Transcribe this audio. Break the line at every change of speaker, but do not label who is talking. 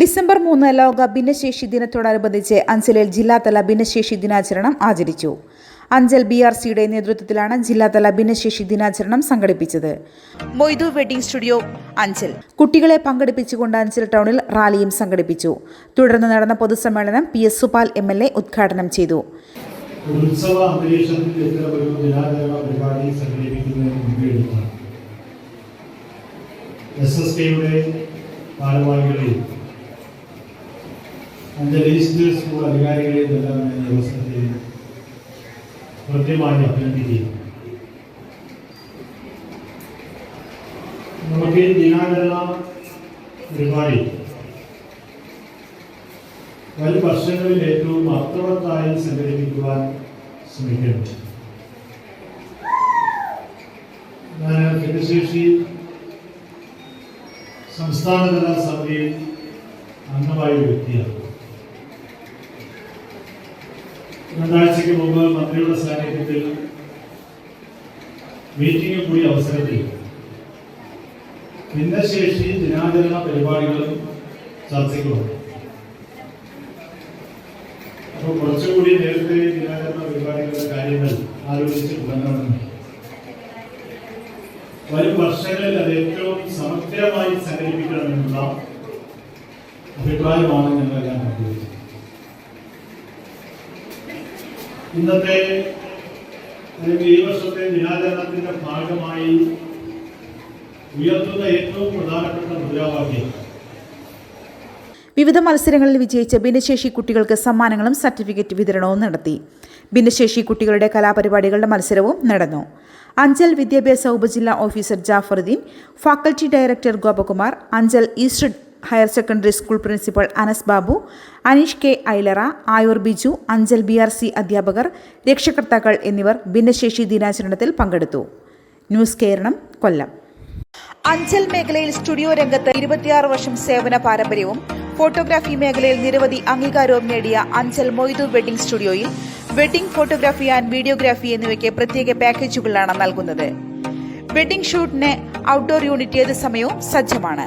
December മൂന്ന് ലോക ഭിന്നശേഷി ദിനത്തോടനുബന്ധിച്ച് അഞ്ചലിൽ ജില്ലാതല ഭിന്നശേഷി ദിനാചരണം ആചരിച്ചു. അഞ്ചൽ ബി ആർ സിയുടെ നേതൃത്വത്തിലാണ് ജില്ലാതല ഭിന്നശേഷി ദിനാചരണം സംഘടിപ്പിച്ചത്. Moidu wedding studio Anchal. കുട്ടികളെ പങ്കെടുപ്പിച്ചുകൊണ്ട് അഞ്ചൽ ടൗണിൽ റാലിയും സംഘടിപ്പിച്ചു. തുടർന്ന് നടന്ന പൊതുസമ്മേളനം P S Supal M L A ഉദ്ഘാടനം ചെയ്തു.
ഉത്സവ അഞ്ചൽ ഈസ്റ്റ് സ്കൂൾ അധികാരികളെയും എല്ലാം ഞാൻ അവസരത്തിൽ കൃത്യമായി അഭിനന്ദിക്കുന്നു നമുക്ക് ദിനാചരണ പരിപാടി. വരും വർഷങ്ങളിൽ ഏറ്റവും അർത്ഥവത്തായി സംഘടിപ്പിക്കുവാൻ ശ്രമിക്കുന്നു. ഞാൻ ഭിന്നശേഷി സംസ്ഥാനതല സമിതിയിൽ അംഗമായ വ്യക്തിയാണ്. രണ്ടാഴ്ചയ്ക്ക് മുമ്പ് മന്ത്രിയുടെ സാന്നിധ്യത്തിൽ മീറ്റിംഗ് കൂടി അവസരത്തിൽ ഭിന്നശേഷി ദിനാചരണ പരിപാടികളും ചർച്ചയ്ക്ക് വന്നു അപ്പോൾ കുറച്ചുകൂടി നേരത്തെ ദിനാചരണ പരിപാടികളുടെ കാര്യങ്ങൾ ആലോചിച്ച് തുടങ്ങണമെന്ന് വരും വർഷങ്ങളിൽ അത് ഏറ്റവും സമഗ്രമായി സംഘടിപ്പിക്കണമെന്നുള്ള അഭിപ്രായമാണ് ഞങ്ങളെല്ലാം പങ്കുവച്ചത് ഇന്നത്തെ ഈ വർഷത്തെ ദിനാചരണത്തിന്റെ ഭാഗമായി ഉയർത്തുന്ന ഏറ്റവും പ്രധാനപ്പെട്ട മുദ്രാവാക്യം.
വിവിധ മത്സരങ്ങളിൽ വിജയിച്ച ഭിന്നശേഷി കുട്ടികൾക്ക് സമ്മാനങ്ങളും സർട്ടിഫിക്കറ്റ് വിതരണവും നടത്തി. ഭിന്നശേഷി കുട്ടികളുടെ കലാപരിപാടികളുടെ മത്സരവും നടന്നു. അഞ്ചൽ വിദ്യാഭ്യാസ ഉപജില്ലാ officer Jafaruddin faculty director Gopakumar Anchal east higher secondary school principal Anas Babu Aneesh K Ailara Ayoor Biju Anchal B R C അധ്യാപകർ രക്ഷകർത്താക്കൾ എന്നിവർ ഭിന്നശേഷി ദിനാചരണത്തിൽ പങ്കെടുത്തു. ന്യൂസ് കേരളം കൊല്ലം. അഞ്ചൽ മേഖലയിൽ സ്റ്റുഡിയോ രംഗത്ത് ഇരുപത്തിയാറ് വർഷം സേവന പാരമ്പര്യവും ഫോട്ടോഗ്രാഫി മേഖലയിൽ നിരവധി അംഗീകാരവും നേടിയ അഞ്ചൽ മൊയ്തു വെഡിംഗ് സ്റ്റുഡിയോയിൽ വെഡിംഗ് ഫോട്ടോഗ്രാഫി ആൻഡ് വീഡിയോഗ്രാഫി എന്നിവയ്ക്ക് പ്രത്യേക പാക്കേജുകളാണ് നൽകുന്നത്. വെഡിംഗ് ഷൂട്ടിന് ഔട്ട്ഡോർ യൂണിറ്റ് ഏത് സമയവും സജ്ജമാണ്.